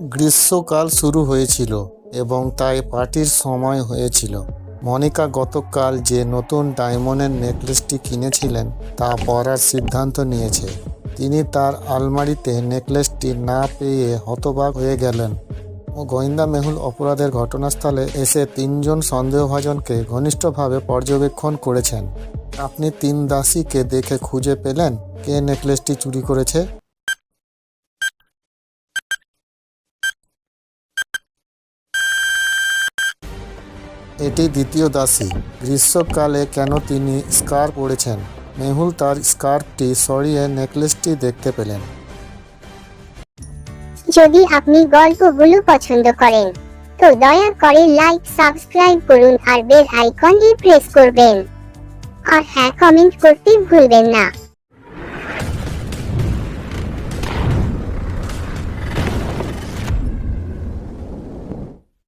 গ্রীষ্মকাল শুরু হয়েছিল এবং তাই পার্টির সময় হয়েছিল। মনিকা গতকাল যে নতুন ডায়মন্ডের নেকলেসটি কিনেছিলেন তা পরার সিদ্ধান্ত নিয়েছে। তিনি তার আলমারিতে নেকলেসটি না পেয়ে হতবাক হয়ে গেলেন। ও গোয়েন্দা মেহুল অপরাধের ঘটনাস্থলে এসে তিনজন সন্দেহভাজনকে ঘনিষ্ঠভাবে পর্যবেক্ষণ করেছেন। আপনি তিন দাসীকে দেখে খুঁজে পেলেন কে নেকলেসটি চুরি করেছে? এটি দ্বিতীয় দাসী। গ্রীষ্মকালে কেন তিনি স্কার্ফ পরেছেন মেহুল তার স্কার্ফটি সরিয়ে নেকলেসটি দেখতে পেলেন। যদি আপনি গল্পগুলো পছন্দ করেন, তো দয়া করে লাইক, সাবস্ক্রাইব করুন আর বেল আইকনটি প্রেস করবেন। আর হ্যাঁ কমেন্ট করতে ভুলবেন না।